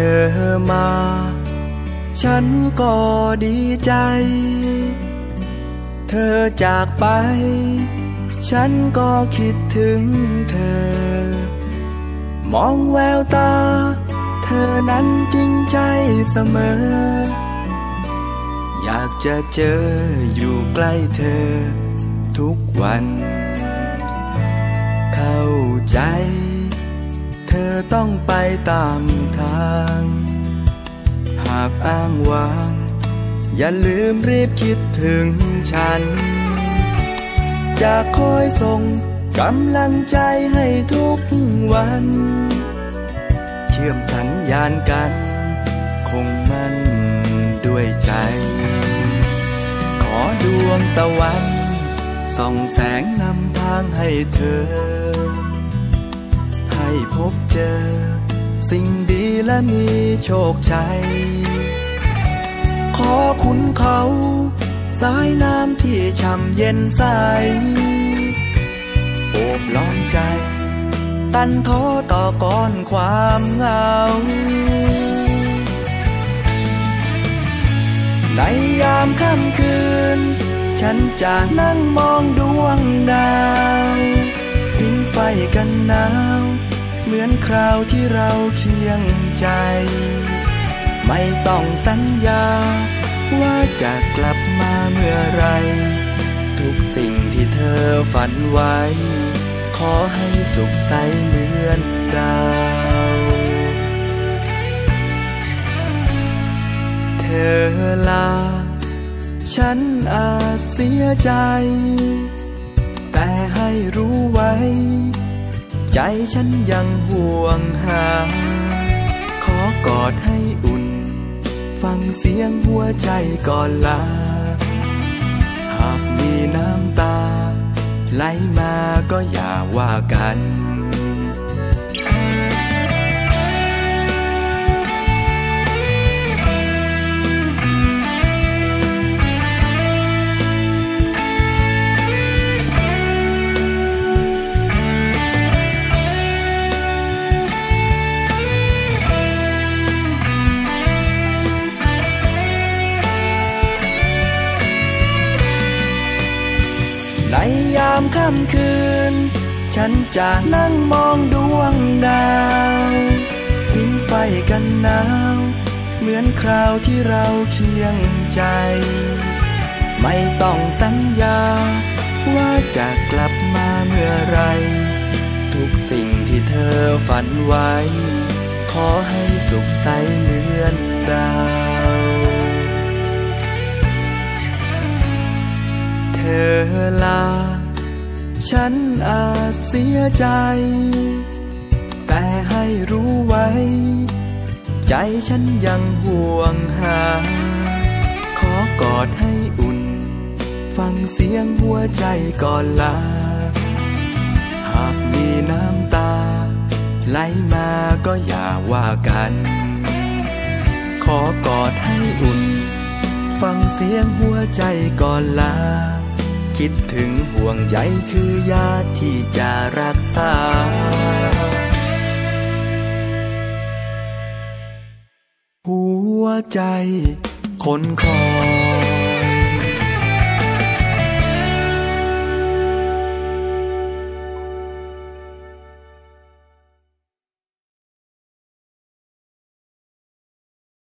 อมา ฉันก็ดีใจ เธอจากไป ฉันก็คิดถึงเธอ มองแววตา เธอนั้นจริงใจเสมอ อยากจะเจออยู่ใกล้เธอ ทุกวัน เข้าใจ เธอต้องไปตามทาง หากอ้างว้าง อย่าลืมรีบคิดถึงฉัน จะคอยส่งกำลังใจให้ทุกวัน เชื่อมสัญญาณกัน คงมั่นด้วยใจ ขอดวงตะวัน ส่องแสงนำทางให้เธอ เจอ สิ่งดีและมีโชคชัย ขอคุณเขา สายน้ำที่ช่ำเย็นใส โอบล้อมใจ ตันท้อต่อก่อนความเหงา ในยามค่ำคืน ฉันจะนั่งมองดวงดาว พิงไฟกันหนาว เหมือนคราวที่เราเคียงใจ ไม่ต้องสัญญา ว่าจะกลับมาเมื่อไร ทุกสิ่งที่เธอฝันไว้ ขอให้สุขใสเหมือนดาวเธอลา ฉันอาจเสียใจ แต่ให้รู้ไว้ ใจฉันยังห่วงหา ขอกอดให้อุ่น ฟังเสียงหัวใจก่อนลา หากมีน้ำตา ไหลมาก็อย่าว่ากัน ในยามค่ำคืน ฉันจะนั่งมองดวงดาวพิงไฟกันหนาว เหมือนคราวที่เราเคียงใจ ไม่ต้องสัญญา ว่าจะกลับมาเมื่อไร ทุกสิ่งที่เธอฝันไว้ ขอให้สุขใสเหมือนดาว ลา ฉันอาจเสียใจ แต่ให้รู้ไว้ ใจฉันยังห่วงหา ขอกอดให้อุ่น ฟังเสียงหัวใจก่อนลา หากมีน้ำตา ไหลมาก็อย่าว่ากัน ขอกอดให้อุ่น ฟังเสียงหัวใจก่อนลา คิดถึงห่วงใยคือยาที่จะรักษา หัวใจคนคอ